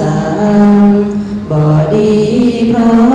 สังบอดีพร้อ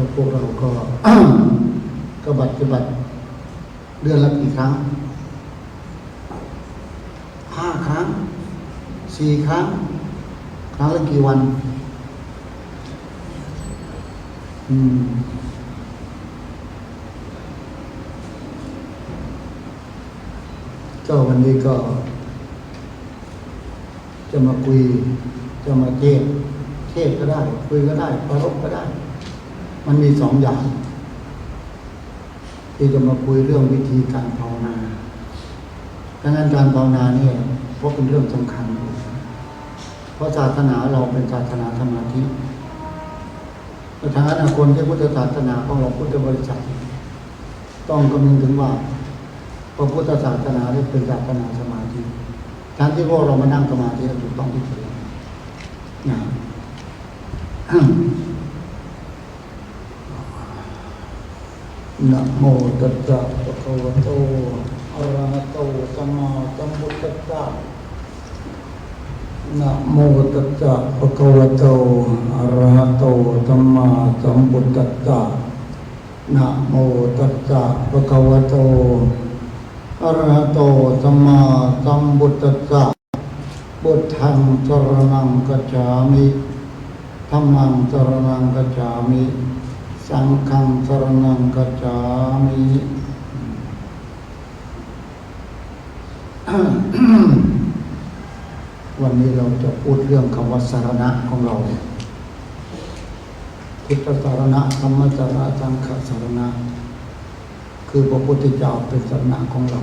ก็พวกเราก็ก็ปฏิบัติเดือนละกี่ครั้งห้าครั้งสี่ครั้ง ครั้งละกี่วัน อืมก็วันนี้ก็ จะมาคุย จะมาเทศเทศก็ได้ คุยก็ได้ประรบก็ได้ มันมีสองอย่าง ที่จะมาคุยเรื่องวิธีการภาวนาดังนั้นการภาวนาเนี่ยเพราะเป็นเรื่องสำคัญ เพราะศาสนาเราเป็นศาสนาสมาธิแต่ทางอนาคตที่พุทธศาสนาของเราพุทธบริษัท ต้องคำนึงถึงว่าพระพุทธศาสนาได้เป็นศาสนาสมาธิการที่พวกเรามานั่งสมาธิถูกต้องที่สุดนะ นะโมตัสสะภะคะวะโตอะระหะโตสัมมาสัมพุทธัสสะนะโมตัสสะภะคะวะโตอะระหะโตสัมมาสัมพุทธัสสะนะโมตัสสะภะคะวะโตอะระหะโตสัมมาสัมพุทธัสสะพุทธังสรณังกัจฉามิธัมมังสรณังกัจฉามิ สังฆังสรณังกัจฉามิวันนี้เราจะพูดเรื่องคำว่าสารณะของเราพุทธสารณะธรรมสารณะสังฆสารณะ คือพระพุทธเจ้าเป็นสารณะของเรา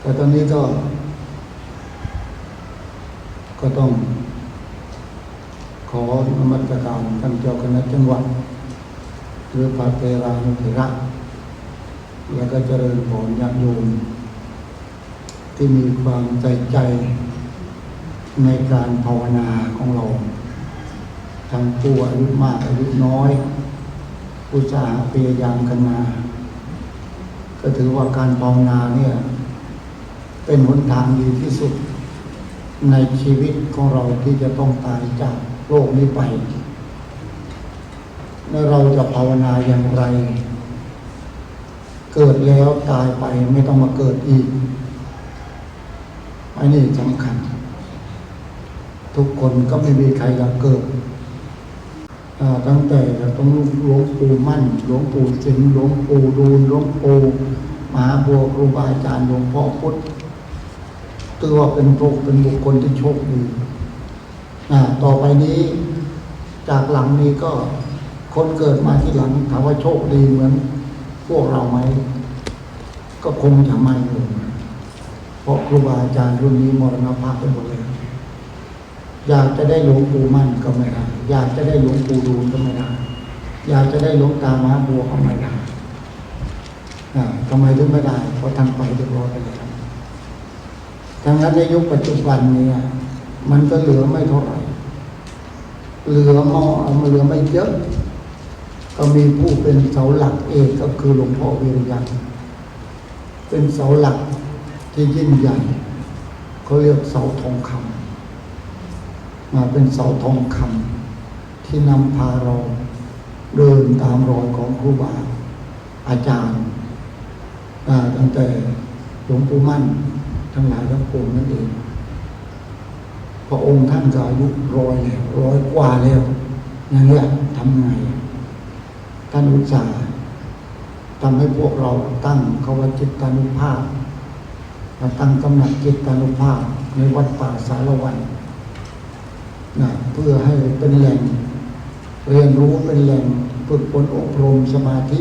แต่ตอนนี้ก็ ก็ต้อง ขอนมัสการท่านเจ้าคณะจังหวัดหรือพระเทรานุเถระแล้วก็เจริญผลญาติโยมที่มีความใจใจในการภาวนาของเรา ทั้งผู้อายุมากอายุน้อยผู้สาหพยายามกันมากก็ถือว่าการภาวนาเนี่ย เป็นหนทางดีที่สุดในชีวิตของเราที่จะต้องตายจาก โลกนี้ไปแล้วเราจะภาวนาอย่างไร เกิดแล้วตายไปไม่ต้องมาเกิดอีก อันนี้สำคัญ ทุกคนก็ไม่มีใครอยากเกิดตั้งแต่ต้องหลวงปู่มั่น หลวงปู่สิงหลวงปู่ดูลหลวงปู่มหาบัวครูบาอาจารย์หลวงพ่อพุทธถือว่าเป็นโรคเป็นบุคคลที่โชคดี ต่อไปนี้จากหลังนี้ก็คนเกิดมาที่หลังถามว่าโชคดีเหมือน พวกเราไหม ก็คงจะไม่เลยเพราะครูบาอาจารย์รุ่นนี้มรณภาพไปหมดเลยอยากจะได้หลวงปู่มั่นก็ไม่ได้อยากจะได้หลวงปู่ดูลก็ไม่ได้อยากจะได้หลวงตามาบัวก็ไม่ได้ทำไมถึงไม่ได้ เพราะทานไปเรียบร้อยไปแล้วดังนั้นในยุคปัจจุบันเนี่ย มันก็เหลือไม่เท่าไหร่เหลือมอมันเหลือไม่เยอะ ก็มีผู้เป็นเสาหลักเอกก็คือหลวงพ่อเวิริยังเป็นเสาหลักที่ยิ่งใหญ่เขาเรียกเสาทองคำมาเป็นเสาทองคำที่นำพาเราเดินตามรอยของครูบาอาจารย์ตั้งแต่หลวงปู่มั่น ทั้งหลายทั้งปวงนั่นเอง ระองค์ท่านก็อายุร้อยแล้วร้อยกว่าแล้วอย่างเงี้ยทำไงท่านอุตส่าห์ทำให้พวกเราตั้งคำว่าจิตตานุภาพมาตั้งกำหนัดจิตตานุภาพในวัดป่าสารวันนะเพื่อให้เป็นแหล่ง เรียนรู้เป็นแหล่งฝึกฝนอบรมสมาธิ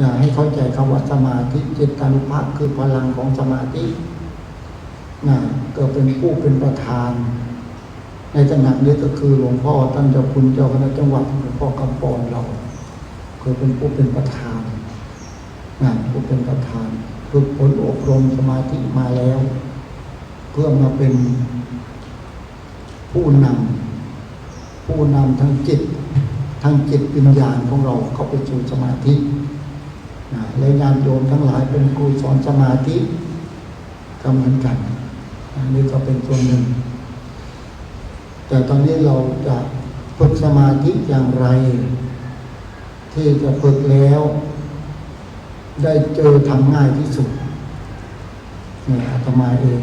นะให้เข้าใจคำว่าสมาธิจิตตานุภาพคือพลังของสมาธินะ ก็เป็นผู้เป็นประธาน ในตำหนักนี้ก็คือหลวงพ่อท่านเจ้าคุณเจ้าคณะจังหวัดหลวงพ่อกำปอนเราคือเป็นผู้เป็นประธานนะผู้เป็นประธานฝึกฝนอบรมสมาธิมาแล้ว เพื่อมาเป็นผู้นำผู้นำทางจิตทางจิตวิญญาณของเราเข้าไปสู่สมาธินะและญาณโยมทั้งหลายเป็นครูสอนสมาธิก็เหมือนกัน อันนี้ก็เป็นส่วนหนึ่ง แต่ตอนนี้เราจะฝึกสมาธิอย่างไร ที่จะฝึกแล้ว ได้เจอทำง่ายที่สุดเนี่ยอาตมาเอง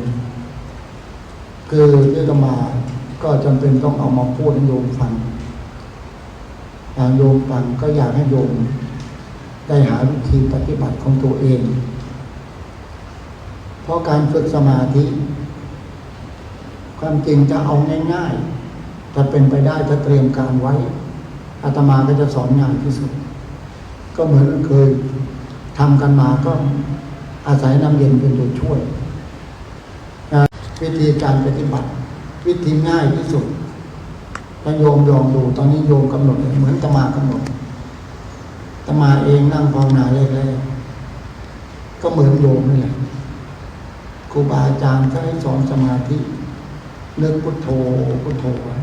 คือที่อาตมาก็จำเป็นต้องเอามาพูดให้โยมฟังอยากโยมฟังก็อยากให้โยม ได้หาวิธีปฏิบัติของตัวเอง เพราะการฝึกสมาธิ ความจริงจะเอาง่ายๆจะเป็นไปได้ถ้าเตรียมการไว้อาตมาก็จะสอนงานที่สุด ก็เหมือนเคยทำกันมาก็อาศัยน้ำเย็นเป็นตัวช่วย วิธีการปฏิบัติ วิธีง่ายที่สุดถ้าโยมยอมดูตอนนี้โยมกำหนดเหมือนตมากำหนดตมาเองนั่งภาวนาแรกๆก็เหมือนโยมนี่แหละครูบาอาจารย์ก็ให้สอนสมาธิ นึกพุทโธพุทโธไว้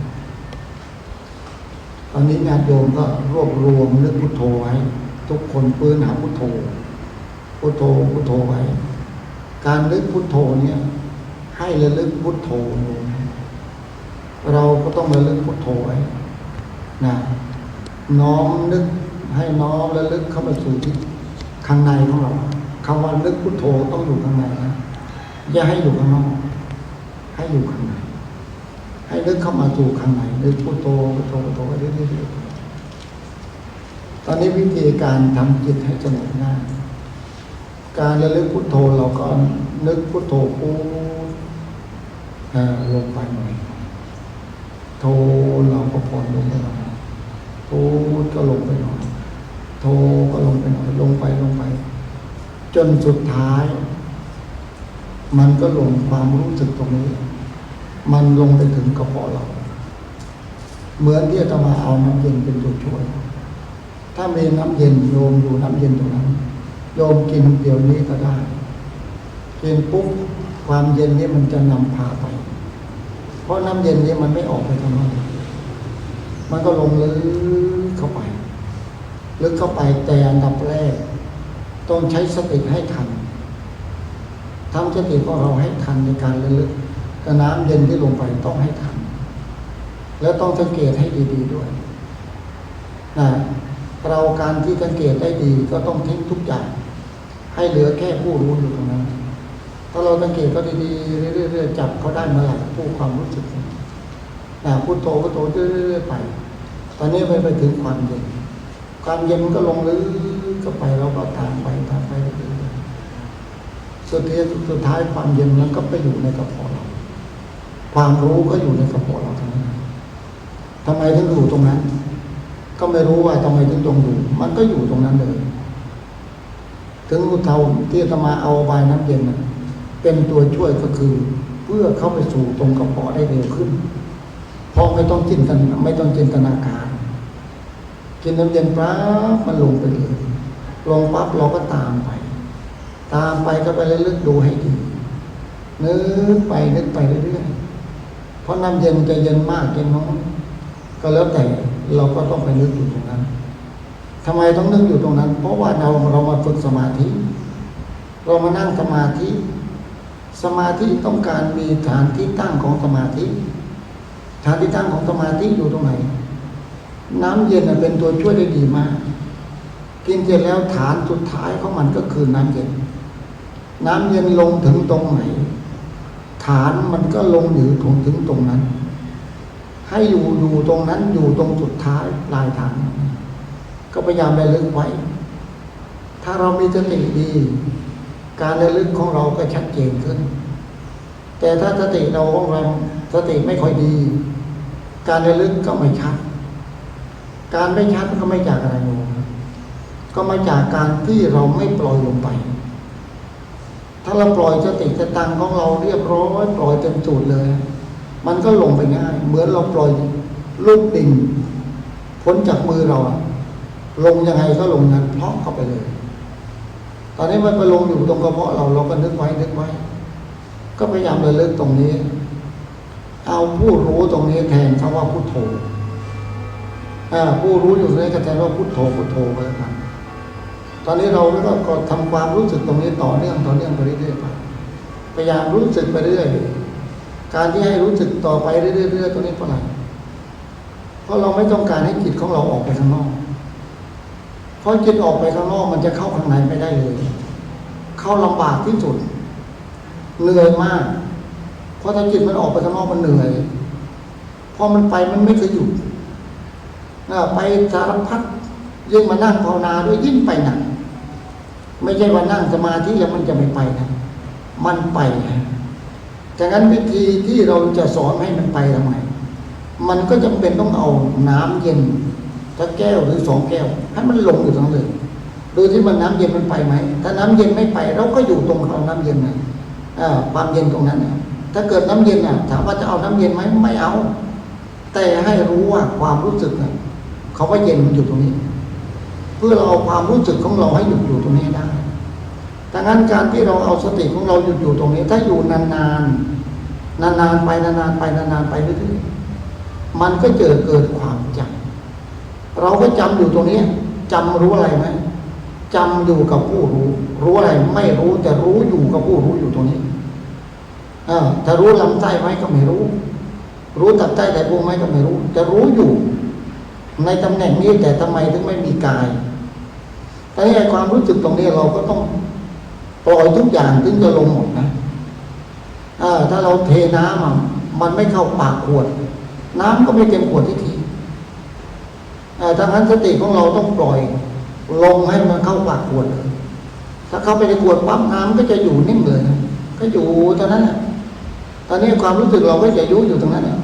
ตอนนี้ญาติโยมก็รวบรวมนึกพุทโธไว้ ทุกคนปืนหาพุทโธพุทโธพุทโธไว้ การนึกพุทโธเนี่ย ให้ระลึกพุทโธเราก็ต้องระลึกพุทโธไว้นะน้อมนึกให้น้อมระลึกเข้าไปสู่ที่ข้างในของเราคำว่านึกพุทโธต้องอยู่ข้างในนะอย่าให้อยู่ข้างนอก ให้อยู่ข้างใน ให้นึกเข้ามาสู่ข้างในนึกพุทโธพุทโธพุทโธไปเรื่อยๆตอนนี้วิธีการทำจิตให้สงบง่ายการระลึกพุทโธเราก็นึกพุทโธปูอ่าลงไปหน่อยโธเราก็ผ่อนลงไปหน่อยโธก็ลงไปหน่อยโธก็ลงไปหน่อย ลงไปลงไป จนสุดท้าย มันก็ลงความรู้สึกตรงนี้ มันลงไปถึงกระเพาะเรา เหมือนที่จะมาเอาน้ำเย็นเป็นตัวช่วย ถ้ามีน้ำเย็นโยมอยู่น้ำเย็นตรงนั้น โยมกินเดี๋ยวนี้ก็ได้ กินปุ๊บความเย็นนี้มันจะนำพาไป เพราะน้ำเย็นนี้มันไม่ออกไปทางนอกมันก็ลงลึกเข้าไป ลึกเข้าไปแต่อันดับแรก ต้องใช้สติให้ทันทำสติของเราให้ทันในการระลึก แต่น้ำเย็นที่ลงไปต้องให้ทัน แล้วต้องสังเกตให้ดีๆด้วยนะเราการที่สังเกตได้ดีก็ต้องทิ้งทุกอย่าง ให้เหลือแค่ผู้รู้อยู่ตรงนั้น ถ้าเราสังเกตก็ดีๆเรื่อยๆจับเขาได้เมื่อไหร่ผู้ความรู้สึกนะพุทโธพุทโธเรื่อยๆไป ตอนนี้ไปไปถึงความเย็น ความเย็นมันก็ลงลึกเข้าไปเราก็ตามไปตามไปเรื่อยๆสุดท้ายสุดท้ายความเย็นมันก็ไปอยู่ในกระเพาะเรา ความรู้ก็อยู่ในกระเพาะเราทั้งนั้นทำไมถึงอยู่ตรงนั้น ก็ไม่รู้ว่าทำไมถึงตรงอยู่ มันก็อยู่ตรงนั้นเลย ถึงรู้เท่าที่ตมาเอาใบายน้ำเย็นนะเป็นตัวช่วยก็คือ เพื่อเข้าไปสู่ตรงกระเพาะได้เร็วขึ้นเพราะไม่ต้องจินตนาไม่ต้องจินตนาการ กินน้ำเย็นปั๊บมันลงไปเลยลงปั๊บเราก็ตามไป ตามไปก็ไปเลึกดูให้ดีนึกไปนึกไปเรื่อยๆ ราะน้ำเย็นจะเย็นมากเย็นน้อยก็แล้วแต่เราก็ต้องไปนึกอยู่ตรงนั้นทำไมต้องนึกอยู่ตรงนั้น เพราะว่าเราเรามาฝึกสมาธิ เรามานั่งสมาธิ สมาธิต้องการมีฐานที่ตั้งของสมาธิ ฐานที่ตั้งของสมาธิอยู่ตรงไหน น้ำเย็นเป็นตัวช่วยได้ดีมาก กินเสร็จแล้วฐานสุดท้ายของมันก็คือน้ำเย็น น้ำเย็นลงถึงตรงไหนานมันก็ลงอยู่ถึงถึงตรงนั้น ให้อยู่อยู่ตรงนั้นอยู่ตรงสุดท้ายปลายทางก็พยายามระลึกไว้ ถ้าเรามีสติดี การระลึกของเราก็ชัดเจนขึ้น แต่ถ้าสติเราของเราสติไม่ค่อยดี การระลึกก็ไม่ชัด การไม่ชัดก็ไม่จากอะไรโยมก็มาจากการที่เราไม่ปล่อยลงไป ถ้าเราปล่อยสติสตังของเราเรียบร้อยปล่อยเต็มสูตรเลย มันก็ลงไปง่าย เหมือนเราปล่อยลูกดิ่งพ้นจากมือเรา ลงยังไงก็ลงนั้นพร้อมเข้าไปเลย ตอนนี้มันไปลงอยู่ตรงกระเพาะเราเราก็นึกไว้นึกไว้ ก็พยายามระลึกตรงนี้ เอาผู้รู้ตรงนี้แทนคำว่าพุทโธอ่าผู้รู้อยู่ตรงนี้ก็แทนว่าพุทโธพุทโธไปแล้วกัน อนนี้เราก็ก็ทำความรู้สึกตรงนี้ต่อเนื่องต่อเนื่องไปเรื่อยๆไปพยายามรู้สึกไปเรื่อยการที่ให้รู้สึกต่อไปเรื่อยๆตรงนี้เพราะอะไรเพราะเราไม่ต้องการให้จิตของเราออกไปข้างนอกเพราะจิตออกไปข้างนอกมันจะเข้าข้างในไม่ได้เลย เข้าลำบากที่สุดเหนื่อยมาก เพราะถ้าจิตมันออกไปข้างนอกมันเหนื่อยพอมันไปมันไม่เคยหยุดไปสารพัดยิ่งมานั่งภาวนาด้วยยิ่งไปหนัก ไม่ใช่ว่านั่งสมาธิแล้วมันจะไม่ไปนะ มันไปนะดังนั้นวิธีที่เราจะสอนให้มันไปทำไม มันก็จำเป็นต้องเอาน้ำเย็นสักแก้วหรือสองแก้วให้มันลงอยู่ตรงนั้นเลยโดยที่มันน้ำเย็นมันไปไหม ถ้าน้ำเย็นไม่ไป เราก็อยู่ตรงเอาน้ำเย็นนะอ่าความเย็นตรงนั้นนะถ้าเกิดน้ำเย็นอะถามว่าจะเอาน้ำเย็นไหมไม่เอา แต่ให้รู้ว่าความรู้สึกน่ะเขาว่าเย็นมันอยู่ตรงนี้ เพื่อเราเอาความรู้สึกของเราให้หยุดอยู่ตรงนี้ได้ดังนั้นการที่เราเอาสติของเราหยุดอยู่ตรงนี้ ถ้าอยู่นานๆ นานๆไปนานๆไปนานๆไปเรื่อยๆ มันก็เกิดเกิดความจำเราก็จำอยู่ตรงนี้จำรู้อะไรไหมจำอยู่กับผู้รู้ รู้อะไรไม่รู้แต่รู้อยู่กับผู้รู้อยู่ตรงนี้อ่าถ้ารู้ลำไส้ไหมก็ไม่รู้ รู้ตับใต้แต่พุงไหมก็ไม่รู้ จะรู้อยู่ ในตำแหน่งนี้แต่ทำไมถึงไม่มีกายแต่ไอ้ความรู้สึกตรงนี้เราก็ต้องปล่อยทุกอย่างถึงจะลงหมดนะถ้าเราเทน้ำมันไม่เข้าปากขวด น้ำก็ไม่เต็มขวดที่ทีอ่ดังนั้นสติของเราต้องปล่อย ลงให้มันเข้าปากขวด ถ้าเข้าไปในขวดปั๊บน้ำก็จะอยู่นิ่งเลยนก็อยู่ตอนนั้นตอนนี้ความรู้สึกเราก็จะยุ่อยู่ตรงนั้นะ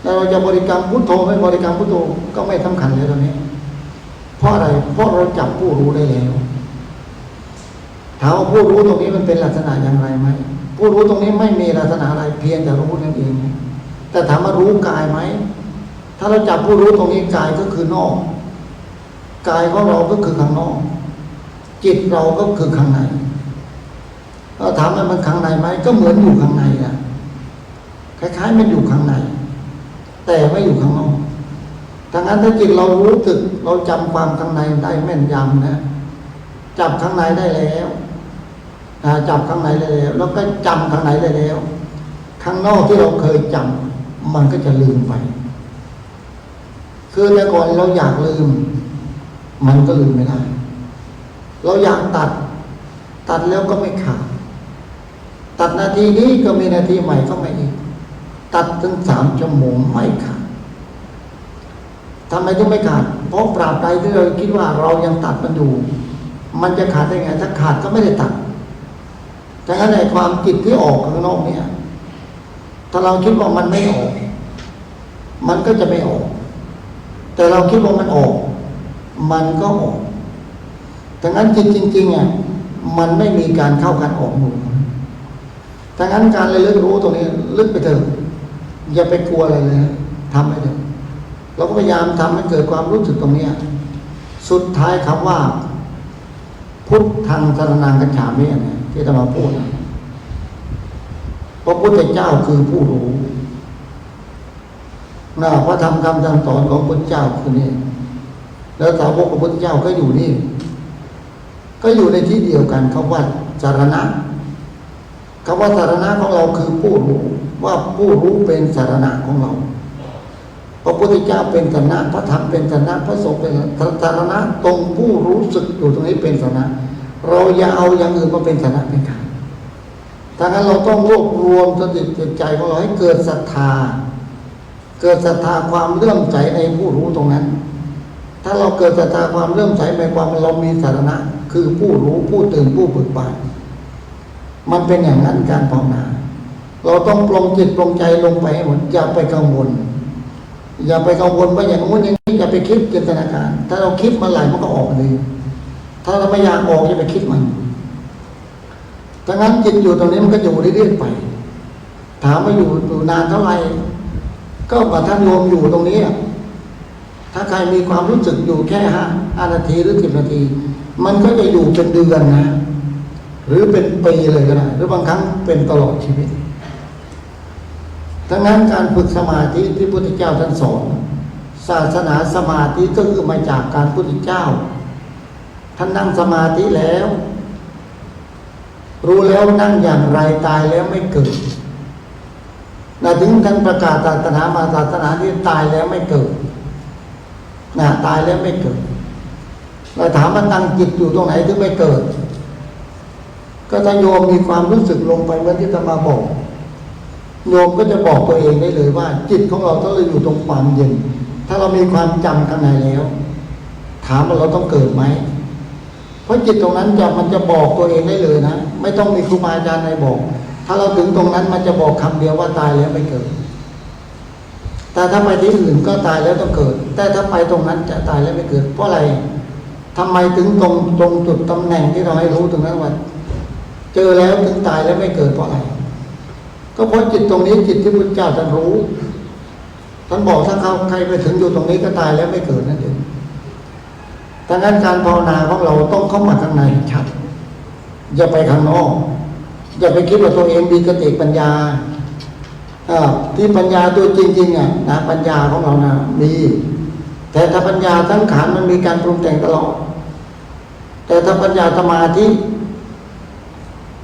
แต่เราจะบริกรรมพุทโธไม่บริกรรมพุทโธก็ไม่สำคัญเลยตอนนี้ เพราะอะไร เพราะเราจับผู้รู้ได้แล้วถามว่าผู้รู้ตรงนี้มันเป็นลักษณะอย่างไรไหมผู้รู้ตรงนี้ไม่มีลักษณะอะไรเพียงแต่รู้นั่นเอง แต่ถามว่ารู้กายไหม ถ้าเราจับผู้รู้ตรงนี้กายก็คือนอก กายของเราก็คือข้างนอก จิตเราก็คือข้างในถ้าถามว่ามันข้างในไหมก็เหมือนอยู่ข้างในอะคล้ายๆมันอยู่ข้างใน แต่ไม่อยู่ข้างนอกดังนั้นถ้าจิตเรารู้สึกเราจำความข้างในได้แม่นยำนะจับข้างในได้แล้วจับข้างในได้แล้ว แล้วก็จำข้างในได้แล้ว ข้างนอกที่เราเคยจำมันก็จะลืมไป คือแต่ก่อนเราอยากลืม มันก็ลืมไม่ได้ เราอยากตัด ตัดแล้วก็ไม่ขาดตัดนาทีนี้ก็มีนาทีใหม่เข้ามาอีก ตัดถึงสามชั่วโมงไม่ขาดทำไมถึงไม่ขาด เพราะปราบใดที่เราคิดว่าเรายังตัดมันอยู่ มันจะขาดได้ไง ถ้าขาดก็ไม่ได้ตัดแต่ถ้าในความจิตที่ออกข้างนอกเนี่ย ถ้าเราคิดว่ามันไม่ออก มันก็จะไม่ออก แต่เราคิดว่ามันออก มันก็ออกดังนั้นจิตจริงๆอะมันไม่มีการเข้าการออกหมู่ดังนั้นการเระลึกรู้ตรงนี้ลึกไปเถอะ อย่าไปกลัวอะไรเลยทำไปเถอะเราก็พยายามทำให้เกิดความรู้สึกตรงเนี้ยสุดท้ายคำว่า พุทธังสรนังกัจฉามิเนี่ยที่จะมาพูดพระพุทธเจ้าคือผู้รู้นะพระธรรมคำสั่งสอนของพระเจ้าคือนี่แล้วสาวกของพระพุทธเจ้าก็อยู่นี่ ก็อยู่ในที่เดียวกันคำว่าสารณะคำว่าสารณะของเราคือผู้รู้ ว่าผู้รู้เป็นสารณะของเราพระพุทธเจ้าเป็นสารณะพระธรรมเป็นสารณะพระสงฆ์เป็นสารณะตรงผู้รู้สึกอยู่ตรงนี้เป็นสารณะ เราอย่าเอาอย่างอื่นมาเป็นสารณะเป็นการถ้างั้นเราต้องรวบรวมสติจิตใจของเราให้เกิดศรัทธา เกิดศรัทธาความเลื่อมใสในผู้รู้ตรงนั้น ถ้าเราเกิดศรัทธาความเลื่อมใสในความเรามีสารณะ คือผู้รู้ผู้ตื่นผู้เบิกบานมันเป็นอย่างนั้นการภาวนา เราต้องปลงจิตปลงใจลงไปให้หมดอย่าไปกังวล อย่าไปกังวลว่าอย่างงู้นอย่างนี้อย่าไปคิดจินตนาการ ถ้าเราคิดมื่อไหร่มันก็ออกเลย ถ้าเราไม่อยากออกอย่าไปคิดมันดังนั้นจิตอยู่ตรงนี้มันก็อยู่เรื่อยๆไป ถามว่าอยู่อยู่นานเท่าไหร่ก็มาท่านโยมอยู่ตรงนี้ถ้าใครมีความรู้สึกอยู่แค่ห้าห้านาทีหรือสิบนาที มันก็จะอยู่เป็นเดือนนะ หรือเป็นปีเลยก็ได้หรือบางครั้งเป็นตลอดชีวิต ดังนั้นการฝึกสมาธิที่พระพุทธเจ้าท่านสอนศาสนาสมาธิก็คือมาจากการพุทธเจ้า ท่านนั่งสมาธิแล้ว รู้แล้วนั่งอย่างไรตายแล้วไม่เกิดนะถึงท่านประกาศศาสนามาศาสนาที่ตายแล้วไม่เกิดนะตายแล้วไม่เกิดเราถามมันตั้งจิตอยู่ตรงไหนถึงไม่เกิด ก็ถ้าโยมมีความรู้สึกลงไปเมื่อที่ตมาบอก โยมก็จะบอกตัวเองได้เลยว่า จิตของเราต้องอยู่ตรงความเย็น ถ้าเรามีความจำข้างในแล้ว ถามว่าเราต้องเกิดไหมเพราะจิตตรงนั้นจะมันจะบอกตัวเองได้เลยนะไม่ต้องมีครูบาอาจารย์ใดบอก ถ้าเราถึงตรงนั้นมันจะบอกคำเดียวว่าตายแล้วไม่เกิด แต่ถ้าไปที่อื่นก็ตายแล้วต้องเกิด แต่ถ้าไปตรงนั้นจะตายแล้วไม่เกิด เพราะอะไรทำไมถึงตรงตรงจุดตำแหน่งที่เราให้รู้ตรงนั้นว่าเจอแล้วถึงตายแล้วไม่เกิดเพราะอะไร ก็เพราะจิตตรงนี้จิตที่พุทธเจ้าท่านรู้ท่านบอกถ้าเขาใครไปถึงอยู่ตรงนี้ก็ตายแล้วไม่เกิดนั่นเองดังนั้นการภาวนาของเราต้องเข้ามาข้างในชัด อย่าไปข้างนอก อย่าไปคิดว่าตัวเองมีกติปัญญาที่ปัญญาตัวจริงๆอะนะปัญญาของเรานะมีแต่ถ้าปัญญาทั้งขันมันมีการปรุงแต่งตลอด แต่ถ้าปัญญาสมาธิ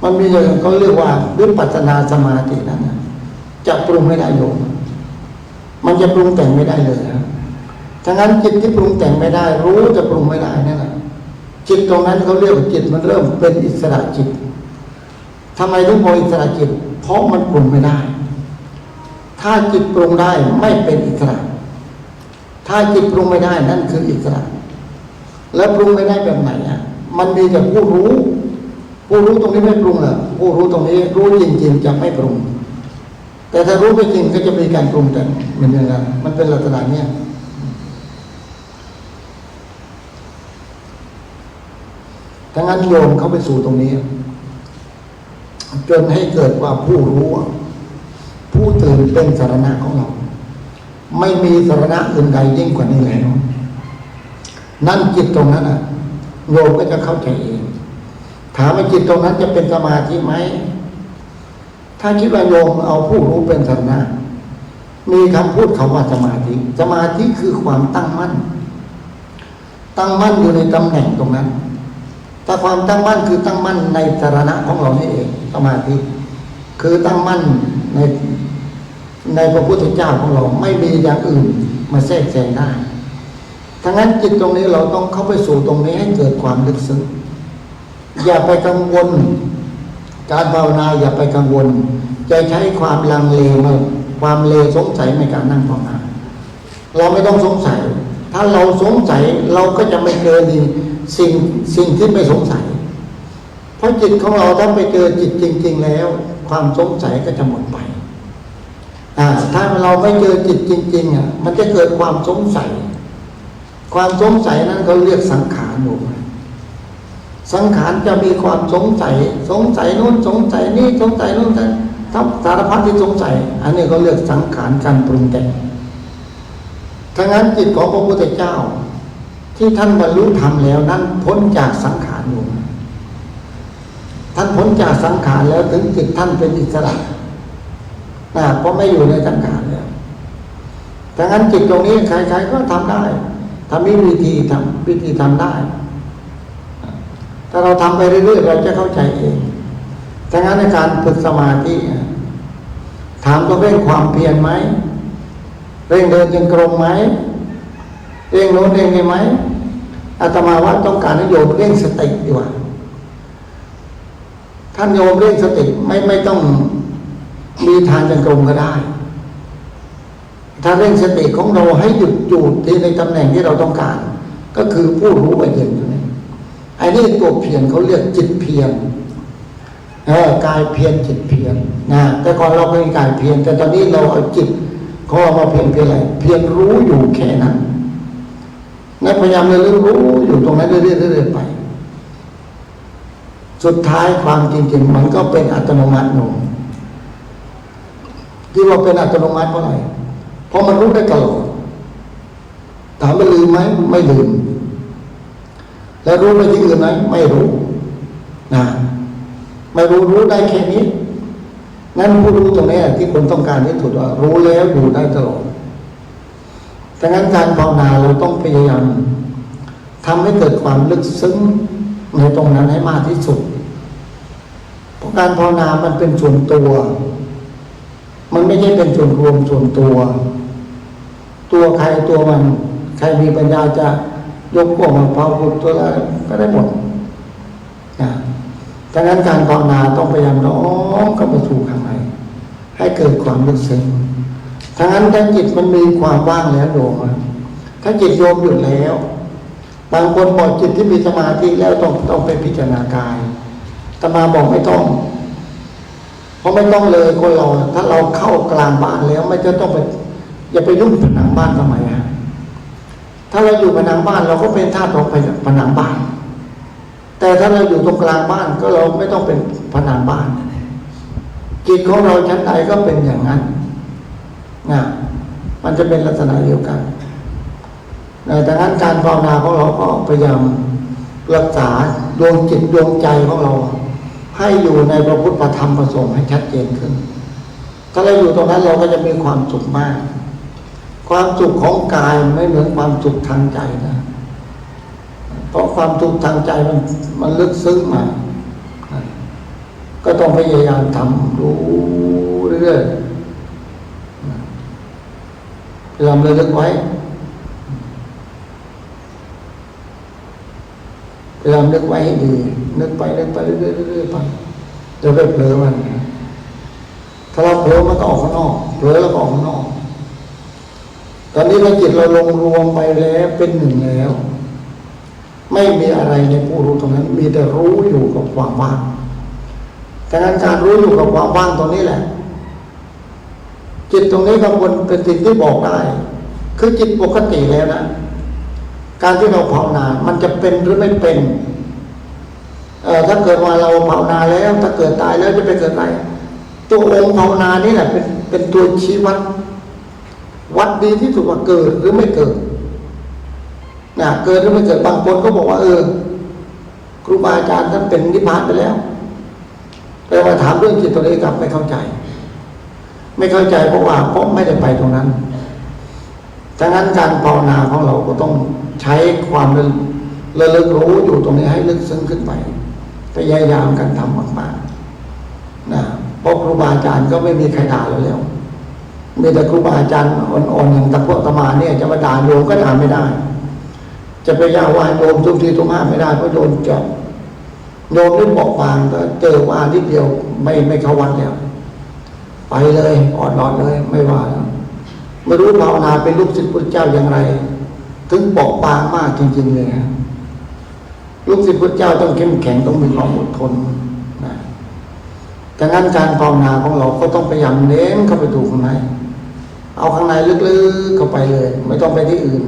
มันมีอย่างเขาเรียกว่าวิปัสนาสมาธินั้นนะจะปรุงไม่ได้โยม มันจะปรุงแต่งไม่ได้เลยนะทั้งนั้นจิตที่ปรุงแต่งไม่ได้ รู้จะปรุงไม่ได้นั่นแหละจิตตรงนั้นเขาเรียกว่าจิตมันเริ่มเป็นอิสระจิตทำไมถึงบอกอิสระจิต เพราะมันปรุงไม่ได้ ถ้าจิตปรุงได้ไม่เป็นอิสระ ถ้าจิตปรุงไม่ได้นั่นคืออิสระ แล้วปรุงไม่ได้แบบไหนอะ มันมีแต่ผู้รู้ ผู้รู้ตรงนี้ไม่ปรุงหรอกผู้รู้ตรงนี้รู้จริงๆจะไม่ปรุง แต่ถ้ารู้ไม่จริงก็จะมีการปรุงแต่เหมือนกันมันเป็นลักษณะเนี้ยถ้างั้นโยมเข้าไปสู่ตรงนี้ จนให้เกิดว่าผู้รู้ ผู้ตื่นเป็นสารณะของเรา ไม่มีสารณะอื่นใดยิ่งกว่านี้แล้วนั่นจิตตรงนั้นอะโยมก็จะเข้าใจเอง ถามว่าจิตตรงนั้นจะเป็นสมาธิไหม ถ้าคิดว่าโยมเอาผู้รู้เป็นสารณะมีคำพูดคำว่าสมาธิ สมาธิคือความตั้งมั่น ตั้งมั่นอยู่ในตำแหน่งตรงนั้นถแต่ความตั้งมั่นคือตั้งมั่นในสาระของเรานี่เอง สมาธิ คือตั้งมั่นในในพระพุทธเจ้าของเราไม่มีอย่างอื่นมาแทรกแซงได้ทั้งนั้นจิตตรงนี้เราต้องเข้าไปสู่ตรงนี้ให้เกิดความลึกซึ้ง อย่าไปกังวล การภาวนาอย่าไปกังวล จะใช้ความลังเลมาความเลสงสัยในการนั่งภาวนา เราไม่ต้องสงสัย ถ้าเราสงสัยเราก็จะไม่เจอดีสิ่งสิ่งที่ไม่สงสัย เพราะจิตของเราถ้าไปเจอจิตจริง ๆ แล้ว ความสงสัยก็จะหมดไปถ้าเราไม่เจอจิตจริงๆอะมันจะเกิดความสงสัย ความสงสัยนั้นเขาเรียกสังขารอยู่ สังขารจะมีความสงสัย สงสัยโน้นสงสัยนี่สงสัยโน้นทั้งสารพัดที่สงสัย อันนี้เขาเรียกสังขารการปรุงแต่งทั้งนั้นจิตของพระพุทธเจ้า ที่ท่านบรรลุธรรมแล้วนั้นพ้นจากสังขารอยู่ท่านพ้นจากสังขารแล้วถึงจิตท่านเป็นอิสระนะเพราะไม่อยู่ในสังขารแล้วดังนั้นจิตตรงนี้ใครๆก็ทำได้ถ้ามีวิธีทำวิธีทำได้าเราทำไปเรื่อยๆเราจะเข้าใจเองดังนั้นในการฝึกสมาธิถามต้องเร่งความเพียรไหมเร่งเดินจงกรมไหมเร่งโน้นเร่งนี่ไหมอาตมาว่าต้องการให้โยมเร่งสติดีกว่าท่านโยมเร่งสติไม่ไม่ต้องมีทางจงกรมก็ได้ ถ้าเร่งสติของเราให้หยุดอยู่ที่ในตำแหน่งที่เราต้องการ ก็คือผู้รู้ไปเย็นอยู่ ไอ้นี่ตัวเพียรเขาเรียกจิตเพียรเออกายเพียรจิตเพียรนะแต่ก่อนเราเป็นกายเพียรแต่ตอนนี้เราเอาจิตเขาเอามาเพียรเพียรอะไรเพียรรู้อยู่แค่นั้นนะพยายามเรียนรู้อยู่ตรงนั้นเรื่อยๆเรื่อยๆไป สุดท้ายความจริงๆมันก็เป็นอัตโนมัติหนูที่ว่าเป็นอัตโนมัติเพราะอะไรเพราะมันรู้ได้ตลอดถามว่าลืมไหมไม่ลืม แล้วรู้ไปที่อื่นไหมไม่รู้นะไม่รู้รู้ได้แค่นี้งั้นผู้รู้ตรงนี้ที่คนต้องการที่สุดว่า รู้แล้วอยู่ได้ตลอดดังนั้นการภาวนาเราต้องพยายามทำให้เกิดความลึกซึ้งในตรงนั้นให้มากที่สุด เพราะการภาวนามันเป็นส่วนตัว มันไม่ใช่เป็นส่วนรวมส่วนตัว ตัวใครตัวมัน ใครมีปัญญาจะ ยกพวกมาภาวนาตัวละไรก็ได้หมดนะดังนั้นการภาวนาต้องพยายามน้อมเข้าไปสู่ข้างในให้เกิดความลึกซึ้งทั้งนั้นถ้าจิตมันมีความว่างแล้วโยมอถ้าจิตโยมหยุดแล้ว บางคนบอกจิตที่มีสมาธิแล้วต้องต้องไปพิจารณากายตมาบอกไม่ต้อง เพราะไม่ต้องเลยคนเรา ถ้าเราเข้ากลางบ้านแล้ว ไม่จะต้องไปอย่าไปยุ่งผนังบ้านทำไมฮะ ถ้าเราอยู่ผนังบ้านเราก็เป็นธาตุของผนังบ้าน แต่ถ้าเราอยู่ตรงกลางบ้านก็เราไม่ต้องเป็นผนังบ้านจิตของเราชั้นใดก็เป็นอย่างนั้นนะมันจะเป็นลักษณะเดียวกันดังนั้นการภาวนาของเราก็พยายามรักษาดวงจิตดวงใจของเรา ให้อยู่ในพระพุทธธรรมประสงค์ให้ชัดเจนขึ้น ถ้าเราอยู่ตรงนั้นเราก็จะมีความสุขมาก ความสุขของกายไม่เหมือนความสุขทางใจนะ เพราะความสุขทางใจมันมันลึกซึ้งมาก็ต้องพยายามทำรู้เรื่อยๆพยายามระลึกไว้พยายามนึกไว้ให้ดีนึกไปนึกไปเรื่อยๆเรื่อยๆไปจะไม่เผลอมันถ้าเราเผลอมันก็ออกข้างนอกเผลอแล้วก็ออกข้างนอก อนนี้เราจิตเราลงรวมไปแล้วเป็นหนึ่งแล้ว ไม่มีอะไรในผู้รู้ตรงนั้น มีแต่รู้อยู่กับความว่างดังนั้นการรู้อยู่กับความว่างตรงนี้แหละ จิตตรงนี้บางคนเป็นสิ่งที่บอกได้ คือจิตปกติแล้วนะการที่เราภาวนา มันจะเป็นหรือไม่เป็นเออถ้าเกิดว่าเราภาวนาแล้ว ถ้าเกิดตายแล้วจะไปเกิดอะไรตัวองค์ภาวนานี่แหละเป็นเป็นตัวชี้วัด วัดดีที่สุดว่าเกิดหรือไม่เกิดนะเกิดหรือไม่เกิดบางคนก็บอกว่าเออครูบาอาจารย์ท่านเป็นนิพพานไปแล้วแต่มาถามเรื่องจิตตัวนี้กลับไม่เข้าใจ ไม่เข้าใจเพราะว่าเพราะไม่ได้ไปตรงนั้นดังนั้นการภาวนาของเราก็ต้องใช้ความระลึกรู้อยู่ตรงนี้ให้ลึกซึ้งขึ้นไปพยายามกันทำมากๆนะเพราะครูบาอาจารย์ก็ไม่มีใครด่าเราแล้ว มีแต่ครูบาอาจารย์อ่อนๆอย่างตะพวกตมาเนี่ยจะมาด่าโยมก็ด่าไม่ได้ จะไปยาวานโยมทุกทีทุกห้าไม่ได้เพราะโยมเจับโยมนี่บอกบางก็เจอว่านิดเดียวไม่ไม่เข้าวันแล้วไปเลยอ่อนนอนเลยไม่ว่าแล้วไม่รู้ภาวนาเป็นลูกศิษย์พุทธเจ้าอย่างไร ถึงบอกบางมากจริง ๆ เลยฮะลูกศิษย์พุทธเจ้าต้องเข้มแข็งต้องมีความอดทนนะดังนั้นการภาวนาของเราก็ต้องพยายามเน้นเข้าไปดูข้างใน เอาข้างในลึกๆเข้าไปเลย ไม่ต้องไปที่อื่น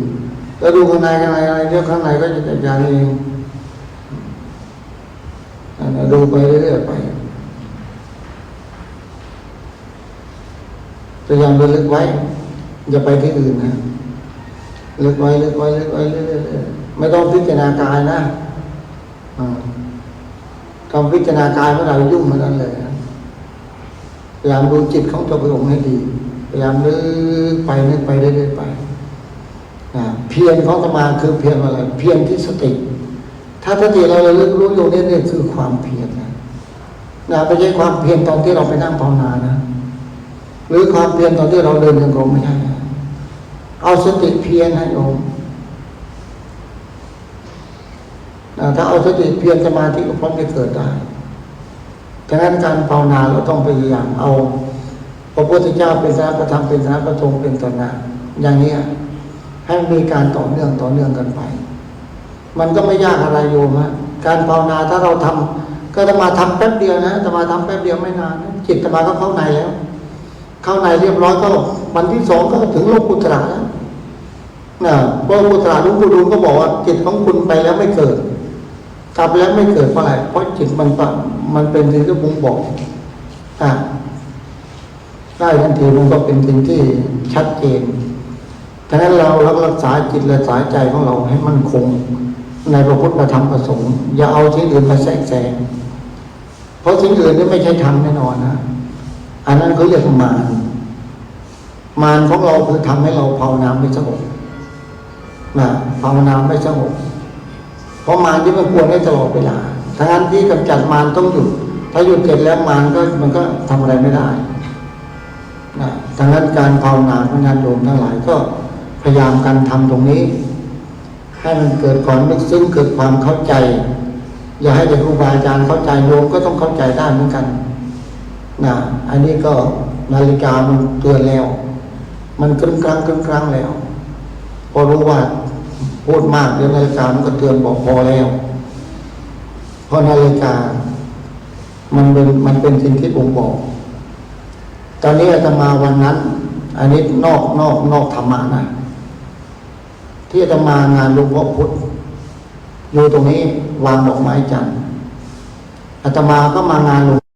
แล้วดูข้างในข้างในอะไรเดี๋ยวข้างในก็จะจัดการเองนั่นน่ะดูไปเรื่อยๆไปพยายามระลึกไว้อย่าไปที่อื่นนะลึกไว้ลึกไว้ลึกไว้เรื่อยๆไม่ต้องพิจารณากายนะอ่าทำพิจารณากายเมื่อไหร่ยุ่งเหมือนนั้นเลยพยายามดูจิตของตัวพระองค์ให้ดี พยายามนึกไปนึกไปเรื่อยๆไปนะเพียรของสมาคือเพียรอะไร เพียรที่สติ ถ้าสติเราเระลึกรู้อยู่เนี่ยนี่คือความเพียรนะนะไม่ใช่ความเพียรตอนที่เราไปนั่งภาวนานะ หรือความเพียรตอนที่เราเดินยังกรมไม่ใช่นเอาสติเพียรนะโยมนะถ้าเอาสติเพียรสมาธิก็พร้อมจะเกิดได้ดังนั้นการภาวนาเราต้องพยายามเอา ระพุทธเจ้าเป็นสาประธรรมเป็นสาประทงเป็นตนะอย่างนี้ให้มีการต่อเนื่องต่อเนื่องกันไป มันก็ไม่ยากอะไรโยมฮะการภาวนาถ้าเราทำก็จะมาทำแป๊บเดียวนะจะมาทำแป๊บเดียวไม่นานจิตจะมาก็เข้าในแล้ว เข้าในเรียบร้อยก็วันที่สองก็ถึงโลกุตระแล้วนะพระโลกุตระลุงปู่ดูลก็บอกว่าจิตของคุณไปแล้วไม่เกิดกลับแล้วไม่เกิดเพราะอะไรเพราะจิตมันมันเป็นสิ่งที่บุงบอกอะ ได้ทันทีมันก็เป็นสิ่งที่ชัดเจนดังนั้นเรารักษาจิตและสายใจของเราให้มั่นคง ในพระพุทธธรรมประสงค์ อย่าเอาสิ่งอื่นมาแทรกแซง เพราะสิ่งอื่นนี่ไม่ใช่ธรรมแน่นอนนะ อันนั้นเขาเรียกมารมารของเราคือทำให้เราภาวนาไม่สงบนะภาวนาไม่สงบเพราะมารที่มันควรให้ตลอดเวลาทั้งนั้นที่กำจัดมารต้องหยุด ถ้าหยุดเสร็จแล้วมารก็มันก็ทำอะไรไม่ได้ นะทั้งนั้นการภาวนาของญาติโยมทั้งหลายก็พยายามกันทำตรงนี้ ให้มันเกิดความนึกซึ้งเกิดความเข้าใจ อย่าให้แต่ครูบาอาจารย์เข้าใจโยมก็ต้องเข้าใจได้เหมือนกันนะอันนี้ก็นาฬิกามันเตือนแล้ว มันกลางกลางกลางกลางแล้ว พอรู้ว่าพูดมากเดี๋ยวนาฬิกามันก็เตือนบอกพอแล้วเพราะนาฬิกา มันเป็นมันเป็นสิ่งที่ผมบอก ตอนนี้อาตมาวันนั้น อันนี้นอกนอกนอกธรรมะนะ ที่อาตมางานหลวงพ่อพุธอยู่ตรงนี้วางดอกไม้จันทร์อาตมาก็มางานหลวง